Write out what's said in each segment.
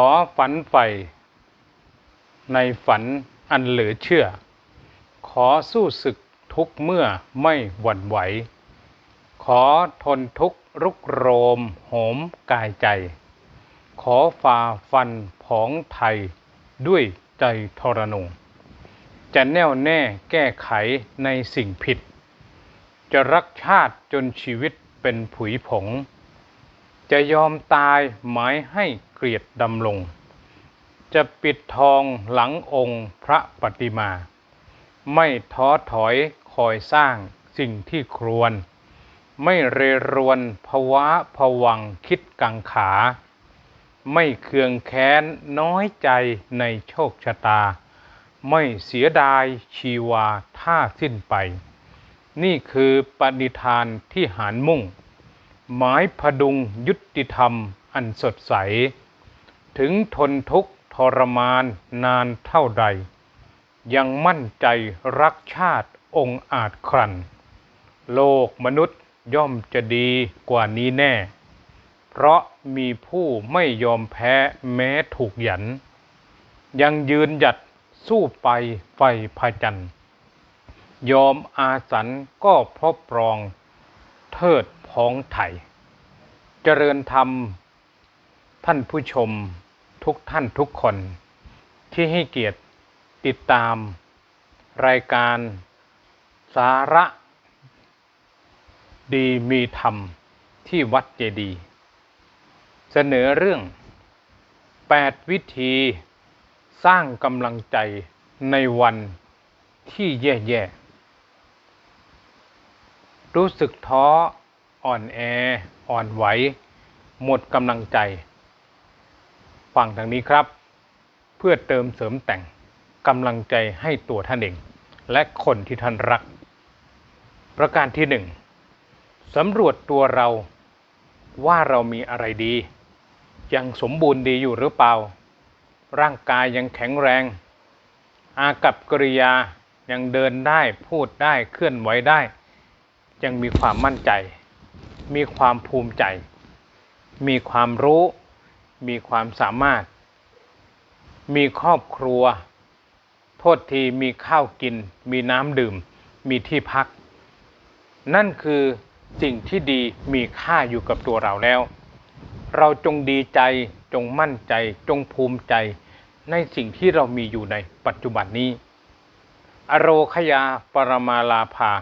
อฝันใฝ่ในฝันอันเหลือเชื่อ ขอสู้ศึกทุกเมื่อไม่หวั่นไหว ขอทนทุกข์รุกโรมโหมกายใจ ขอฝ่าฟันผองไทยด้วยใจทรนง จะแน่วแน่แก้ไขในสิ่งผิด จะรักชาติจนชีวิตเป็นผุยผง จะยอมตายหมายให้เกลียดดำลงจะปิดทองหลังองค์พระปฏิมา ไม่ท้อถอยคอยสร้างสิ่งที่ครวนไม่เรรวนภวะผวังคิดกังขา ไม่เคืองแค้นน้อยใจในโชคชะตา ไม่เสียดายชีวาท่าสิ้นไป นี่คือปณิธานที่หารมุ่ง หมายพดุงยุติธรรมอันสดใส ถึงทนทุกข์ทรมานนานเท่าใด ยังมั่นใจรักชาติองค์อาจครัน โลกมนุษย์ย่อมจะดีกว่านี้แน่ เพราะมีผู้ไม่ยอมแพ้แม้ถูกหยัน ยังยืนหยัดสู้ไปไฟพาจันยอมอาสันก็พราะปรอง เทิดพ้องไทย เจริญธรรม ท่านผู้ชมทุกท่านทุกคน ที่ให้เกียรติติดตาม รายการสาระดีมีธรรมที่วัดเจดีย์เสนอเรื่อง 8 วิธีสร้างกำลังใจในวันที่แย่ ๆ รู้สึกท้อ อ่อนแอ อ่อนไหว หมดกำลังใจ ฟังทางนี้ครับ เพื่อเติมเสริมแต่งกำลังใจให้ตัวท่านเอง และคนที่ท่านรัก ประการที่หนึ่งสำรวจตัวเราว่าเรามีอะไรดี ยังสมบูรณ์ดีอยู่หรือเปล่า ร่างกายยังแข็งแรง อากับกริยายังเดินได้พูดได้เคลื่อนไหวได้ ยังมีความมั่นใจ มีความภูมิใจ มีความรู้ มีความสามารถ มีครอบครัว โทษทีมีข้าวกิน มีน้ำดื่ม มีที่พัก นั่นคือสิ่งที่ดีมีค่าอยู่กับตัวเราแล้ว เราจงดีใจจงมั่นใจ จงภูมิใจในสิ่งที่เรามีอยู่ในปัจจุบันนี้ อโรคยาปรมาลาภา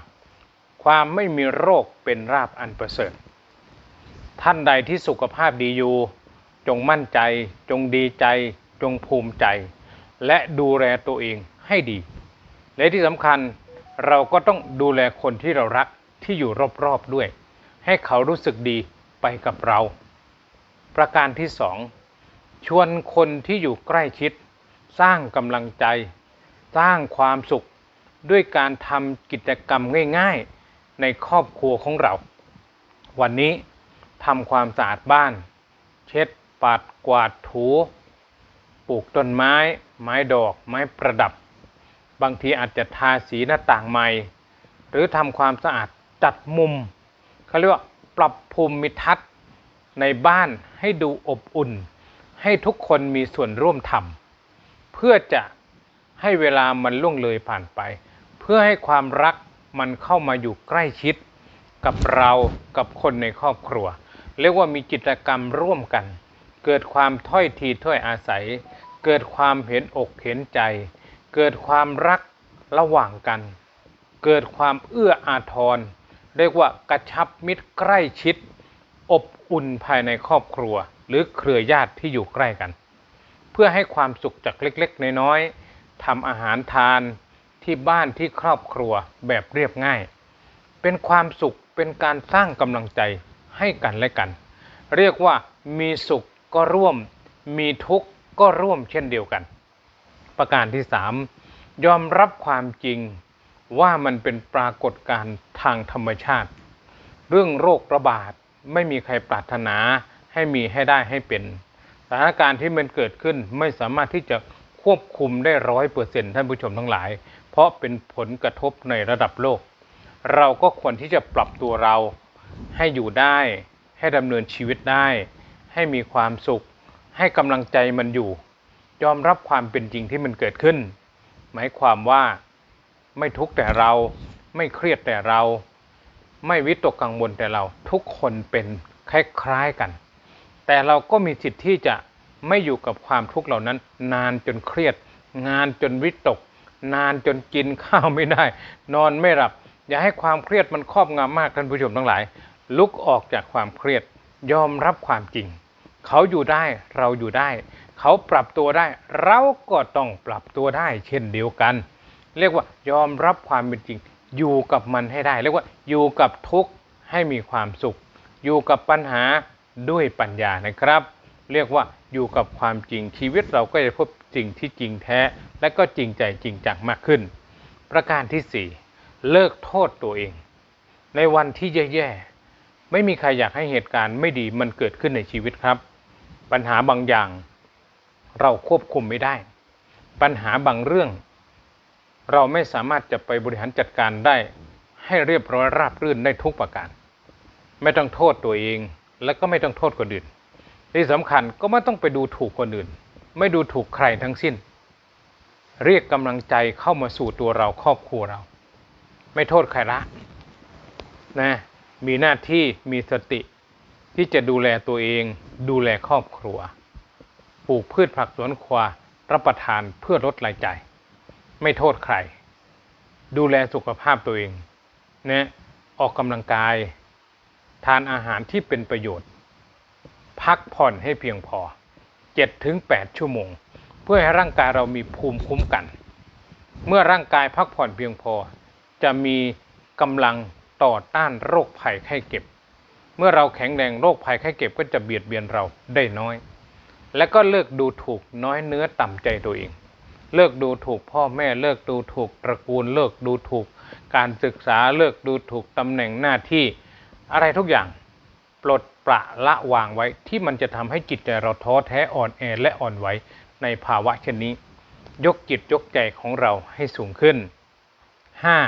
ความไม่มีโรคเป็นราบอันประเสริฐ ท่านใดที่สุขภาพดีอยู่ จงมั่นใจ จงดีใจ จงภูมิใจ และดูแลตัวเองให้ดี และที่สำคัญเราก็ต้องดูแลคนที่เรารักที่อยู่รอบๆด้วย ให้เขารู้สึกดีไปกับเรา ประการที่สองชวนคนที่อยู่ใกล้ชิด สร้างกำลังใจ สร้างความสุขด้วยการทำกิจกรรมง่ายๆ ในครอบครัวของเรา วันนี้ทำความสะอาดบ้าน เช็ดปัดกวาดถูปลูกต้นไม้ ไม้ดอก ไม้ประดับ บางทีอาจจะทาสีหน้าต่างใหม่ หรือทำความสะอาดจัดมุมเขาเรียกว่าปรับภูมิทัศน์ในบ้านให้ดูอบอุ่น ให้ทุกคนมีส่วนร่วมทำเพื่อจะให้เวลามันล่วงเลยผ่านไป เพื่อให้ความรัก มันเข้ามาอยู่ใกล้ชิดกับเรากับคนในครอบครัว เรียกว่ามีกิจกรรมร่วมกัน เกิดความถ้อยทีถ้อยอาศัย เกิดความเห็นอกเห็นใจ เกิดความรักระหว่างกัน เกิดความเอื้ออาทร เรียกว่ากระชับมิตรใกล้ชิด อบอุ่นภายในครอบครัว หรือเครือญาติที่อยู่ใกล้กัน เพื่อให้ความสุขจากเล็กๆ น้อยๆทำอาหารทาน ที่บ้านที่ครอบครัวแบบเรียบง่าย เป็นความสุขเป็นการสร้างกำลังใจให้กันและกัน เรียกว่ามีสุขก็ร่วม มีทุกข์ก็ร่วมเช่นเดียวกัน ประการที่สามยอมรับความจริงว่ามันเป็นปรากฏการณ์ทางธรรมชาติ เรื่องโรคระบาดไม่มีใครปรารถนาให้มีให้ได้ให้เป็น สถานการณ์ที่มันเกิดขึ้นไม่สามารถที่จะควบคุมได้ร้อยเปอร์เซ็นต์ท่านผู้ชมทั้งหลาย เพราะเป็นผลกระทบในระดับโลก เราก็ควรที่จะปรับตัวเราให้อยู่ได้ ให้ดำเนินชีวิตได้ ให้มีความสุข ให้กำลังใจมันอยู่ ยอมรับความเป็นจริงที่มันเกิดขึ้น หมายความว่าไม่ทุกข์แต่เราไม่เครียดแต่เรา ไม่วิตกกังวลแต่เราทุกคนเป็นคล้ายๆกัน แต่เราก็มีสิทธิ์ที่จะไม่อยู่กับความทุกข์เหล่านั้น นานจนเครียด งานจนวิตก นานจนกินข้าวไม่ได้ นอนไม่หลับ อย่าให้ความเครียดมันครอบงำมากท่านผู้ชมทั้งหลาย ลุกออกจากความเครียดยอมรับความจริง เขาอยู่ได้เราอยู่ได้ เขาปรับตัวได้ เราก็ต้องปรับตัวได้ เช่นเดียวกัน เรียกว่ายอมรับความเป็นจริง อยู่กับมันให้ได้ เรียกว่าอยู่กับทุกข์ให้มีความสุข อยู่กับปัญหาด้วยปัญญานะครับ เรียกว่า อยู่กับความจริงชีวิตเราก็จะพบสิ่งที่จริงแท้ และก็จริงใจจริงจังมากขึ้น ประการที่ 4 เลิกโทษตัวเอง ในวันที่แย่ๆไม่มีใครอยากให้เหตุการณ์ไม่ดีมันเกิดขึ้นในชีวิตครับ ปัญหาบางอย่าง เราควบคุมไม่ได้ ปัญหาบางเรื่อง เราไม่สามารถจะไปบริหารจัดการได้ ให้เรียบร้อยราบรื่นได้ทุกประการ ไม่ต้องโทษตัวเอง และก็ไม่ต้องโทษคนอื่น ที่สำคัญก็ไม่ต้องไปดูถูกคนอื่น ไม่ดูถูกใครทั้งสิ้น เรียกกำลังใจเข้ามาสู่ตัวเราครอบครัวเรา ไม่โทษใครละนะมีหน้าที่มีสติที่จะดูแลตัวเอง ดูแลครอบครัวปลูกพืชผักสวนครัวรับประทานเพื่อลดรายจ่ายไม่โทษใคร ดูแลสุขภาพตัวเองนะออกกำลังกาย ทานอาหารที่เป็นประโยชน์ พักผ่อนให้เพียงพอ 7-8 ชั่วโมง เพื่อให้ร่างกายเรามีภูมิคุ้มกัน เมื่อร่างกายพักผ่อนเพียงพอ จะมีกำลังต่อต้านโรคภัยไข้เจ็บ เมื่อเราแข็งแรงโรคภัยไข้เจ็บก็จะเบียดเบียนเราได้น้อย และก็เลิกดูถูกน้อยเนื้อต่ำใจตัวเอง เลิกดูถูกพ่อแม่เลิกดูถูกตระกูล เลิกดูถูก การศึกษาเลิกดูถูกตำแหน่งหน้าที่อะไรทุกอย่าง ปลด ประละวางไว้ที่มันจะทำให้จิตใจเราท้อแท้อ่อนแอและอ่อนไหวในภาวะเช่นนี้ ยกจิตยกใจของเราให้สูงขึ้น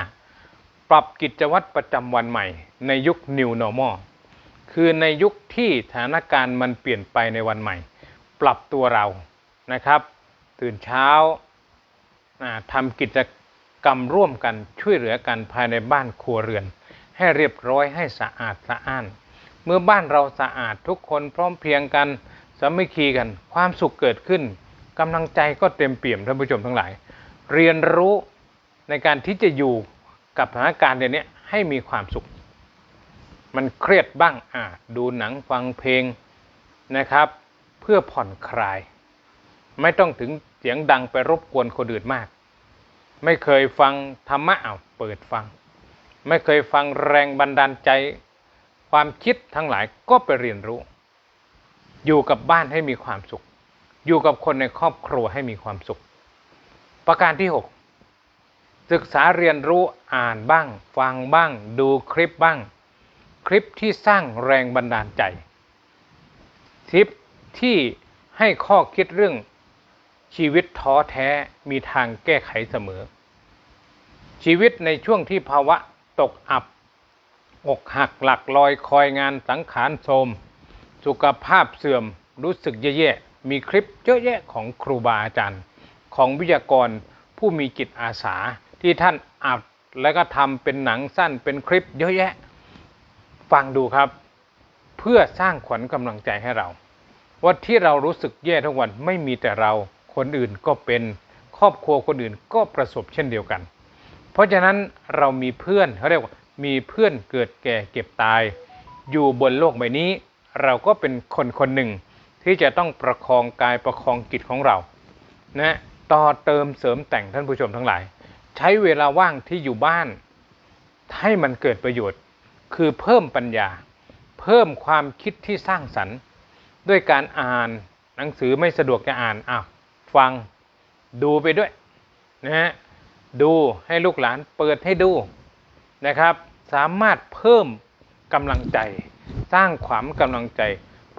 5. ปรับกิจวัตรประจำวันใหม่ ในยุค New Normal คือในยุคที่สถานการณ์มันเปลี่ยนไปในวันใหม่ ปรับตัวเรานะครับ ตื่นเช้าทำกิจกรรมร่วมกันช่วยเหลือกันภายในบ้านครัวเรือน ให้เรียบร้อยให้สะอาดสะอ้าน เมื่อบ้านเราสะอาดทุกคนพร้อมเพรียงกันสามัคคีกัน ความสุขเกิดขึ้นกำลังใจก็เต็มเปี่ยมท่านผู้ชมทั้งหลาย เรียนรู้ในการที่จะอยู่กับสถานการณ์เดี๋ยวนี้ให้มีความสุข มันเครียดบ้างอ่าดูหนังฟังเพลงนะครับ เพื่อผ่อนคลาย ไม่ต้องถึงเสียงดังไปรบกวนคนอื่นมาก ไม่เคยฟังธรรมะเอาเปิดฟัง ไม่เคยฟังแรงบันดาลใจ ความคิดทั้งหลายก็ไปเรียนรู้ อยู่กับบ้านให้มีความสุข อยู่กับคนในครอบครัวให้มีความสุข ประการที่ 6 ศึกษาเรียนรู้อ่านบ้าง ฟังบ้าง ดูคลิปบ้าง คลิปที่สร้างแรงบันดาลใจคลิปที่ให้ข้อคิดเรื่องชีวิตท้อแท้มีทางแก้ไขเสมอ ชีวิตในช่วงที่ภาวะตกอับ อกหักหลักลอยคอยงานสังขารโทมสุขภาพเสื่อมรู้สึกแย่ๆมีคลิปเยอะแยะของครูบาอาจารย์ ของวิทยากรผู้มีจิตอาสาที่ท่านอัดแล้วก็ทำเป็นหนังสั้นเป็นคลิปเยอะแยะ ฟังดูครับ เพื่อสร้างขวัญกำลังใจให้เราว่าที่เรารู้สึกแย่ทุกวันไม่มีแต่เราคนอื่นก็เป็นครอบครัวคนอื่นก็ประสบเช่นเดียวกัน เพราะฉะนั้นเรามีเพื่อนเขาเรียกว่า มีเพื่อนเกิดแก่เก็บตาย อยู่บนโลกใบนี้ เราก็เป็นคนคนหนึ่ง ที่จะต้องประคองกายประคองจิตของเรานะต่อเติมเสริมแต่งท่านผู้ชมทั้งหลาย ใช้เวลาว่างที่อยู่บ้าน ให้มันเกิดประโยชน์ คือเพิ่มปัญญา เพิ่มความคิดที่สร้างสรรค์ ด้วยการอ่านหนังสือไม่สะดวกจะอ่านอ้าวฟังดูไปด้วยนะฮะดูให้ลูกหลานเปิดให้ดู นะครับ สามารถเพิ่มกำลังใจ สร้างความกำลังใจ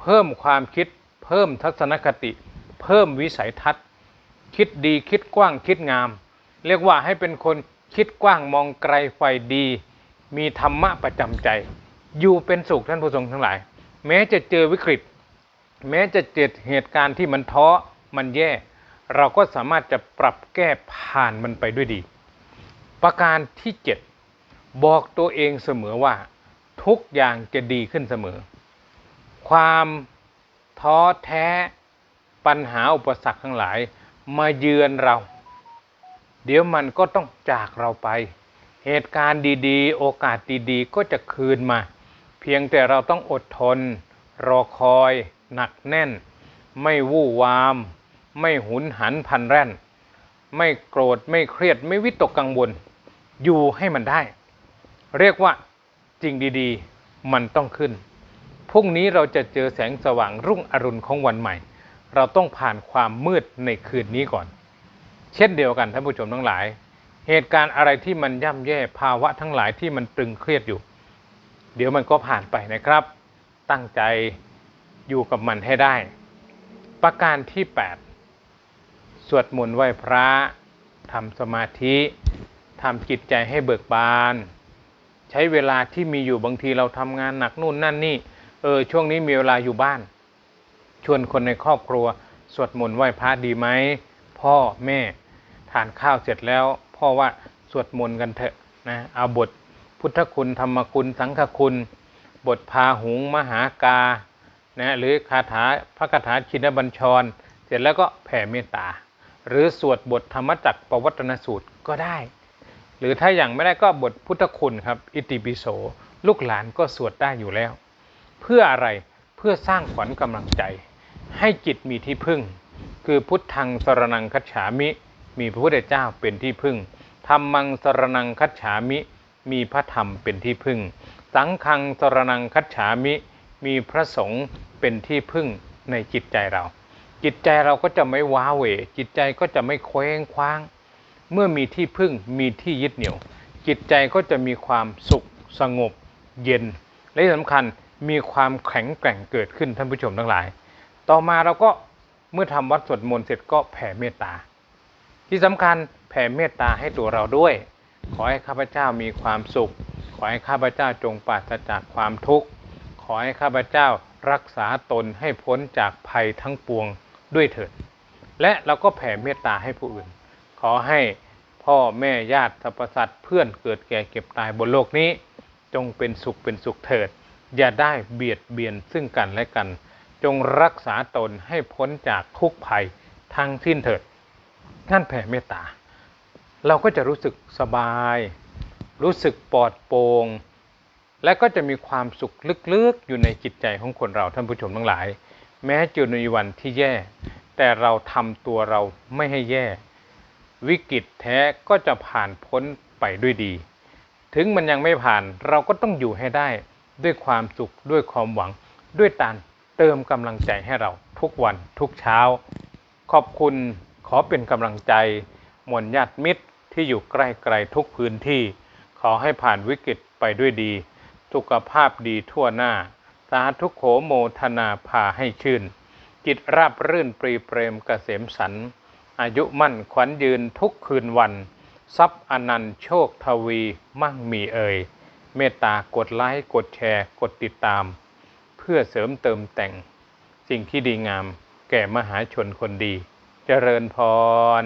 เพิ่มความคิด เพิ่มทัศนคติ เพิ่มวิสัยทัศน์ คิดดีคิดกว้างคิดงาม เรียกว่าให้เป็นคนคิดกว้างมองไกลไฟดี มีธรรมะประจำใจ อยู่เป็นสุขท่านผู้ชมทั้งหลาย แม้จะเจอวิกฤต แม้จะเจอเหตุการณ์ที่มันท้อมันแย่ เราก็สามารถจะปรับแก้ผ่านมันไปด้วยดี ประการที่ 7 บอกตัวเองเสมอว่า ทุกอย่างจะดีขึ้นเสมอ ความท้อแท้ปัญหาอุปสรรคทั้งหลายมาเยือนเรา เดี๋ยวมันก็ต้องจากเราไป เหตุการณ์ดีๆ โอกาสดีๆ ก็จะคืนมา เพียงแต่เราต้องอดทน รอคอย หนักแน่น ไม่วู่วาม ไม่หุนหันพันแร่น ไม่โกรธไม่เครียดไม่วิตกกังวล อยู่ให้มันได้ เรียกว่าจริงดีๆ มันต้องขึ้น พรุ่งนี้เราจะเจอแสงสว่างรุ่งอรุณของวันใหม่ เราต้องผ่านความมืดในคืนนี้ก่อน เช่นเดียวกันท่านผู้ชมทั้งหลาย เหตุการณ์อะไรที่มันย่ำแย่ภาวะทั้งหลายที่มันตึงเครียดอยู่ เดี๋ยวมันก็ผ่านไปนะครับ ตั้งใจอยู่กับมันให้ได้ ประการที่ 8 สวดมนต์ไหว้พระทำสมาธิทำจิตใจให้เบิกบาน ใช้เวลาที่มีอยู่บางทีเราทำงานหนักนู่นนั่นนี่เออช่วงนี้มีเวลาอยู่บ้าน ชวนคนในครอบครัว สวดมนต์ไหว้พระดีไหมพ่อแม่ทานข้าวเสร็จแล้ว พ่อว่าสวดมนต์กันเถอะนะเอาบทพุทธคุณธรรมคุณสังฆคุณ บทพาหุงมหากานะหรือคาถาพระคาถาชินบัญชร เสร็จแล้วก็แผ่เมตตา หรือสวดบทธรรมจักรปวัตนสูตรก็ได้ หรือถ้าอย่างไม่ได้ก็บทพุทธคุณครับ อิติปิโสลูกหลานก็สวดได้อยู่แล้ว เพื่ออะไรเพื่อสร้างขวัญกำลังใจ ให้จิตมีที่พึ่ง คือพุทธังสรนังคัจฉามิ มีพระพุทธเจ้าเป็นที่พึ่งธรรมังสรนังคัจฉามิ มีพระธรรมเป็นที่พึ่ง สังฆังสรนังคัจฉามิ มีพระสงฆ์เป็นที่พึ่งในจิตใจเรา จิตใจเราก็จะไม่ว้าเหวจิตใจก็จะไม่เคว้งคว้าง เมื่อมีที่พึ่งมีที่ยึดเหนี่ยว จิตใจก็จะมีความสุขสงบ เย็น และที่สำคัญมีความแข็งแกร่งเกิดขึ้นท่านผู้ชมทั้งหลาย ต่อมาเราก็เมื่อทำวัดสวดมนต์เสร็จก็แผ่เมตตา ที่สำคัญแผ่เมตตาให้ตัวเราด้วย ขอให้ข้าพเจ้ามีความสุข ขอให้ข้าพเจ้าจงปราศจากความทุกข์ ขอให้ข้าพเจ้ารักษาตนให้พ้นจากภัยทั้งปวงด้วยเถิด และเราก็แผ่เมตตาให้ผู้อื่น ขอให้พ่อแม่ญาติสรรพสัตว์เพื่อนเกิดแก่เก็บตายบนโลกนี้ จงเป็นสุขเป็นสุขเถิด อย่าได้เบียดเบียนซึ่งกันและกัน จงรักษาตนให้พ้นจากทุกภัยทั้งสิ้นเถิดท่านแผ่เมตตา เราก็จะรู้สึกสบาย รู้สึกปลอดโปร่งและก็จะมีความสุขลึกๆอยู่ในจิตใจของคนเราท่านผู้ชมทั้งหลาย แม้จะในวันที่แย่ แต่เราทำตัวเราไม่ให้แย่ วิกฤตแท้ก็จะผ่านพ้นไปด้วยดี ถึงมันยังไม่ผ่านเราก็ต้องอยู่ให้ได้ด้วยความสุขด้วยความหวัง ด้วยการเติมกำลังใจให้เราทุกวันทุกเช้า ขอบคุณขอเป็นกำลังใจมวลญาติมิตรที่อยู่ใกล้ไกลทุกพื้นที่ ขอให้ผ่านวิกฤตไปด้วยดี สุขภาพดีทั่วหน้า สาธุโขโมทนาพาให้ชื่น จิตราบรื่นปรีเปรมกเกษมสัน อายุมั่นขวัญยืนทุกคืนวัน ทรัพย์อนันต์โชคทวีมั่งมีเอ่ย เมตตากดไลค์กดแชร์กดติดตาม เพื่อเสริมเติมแต่ง สิ่งที่ดีงาม แก่มหาชนคนดี เจริญพร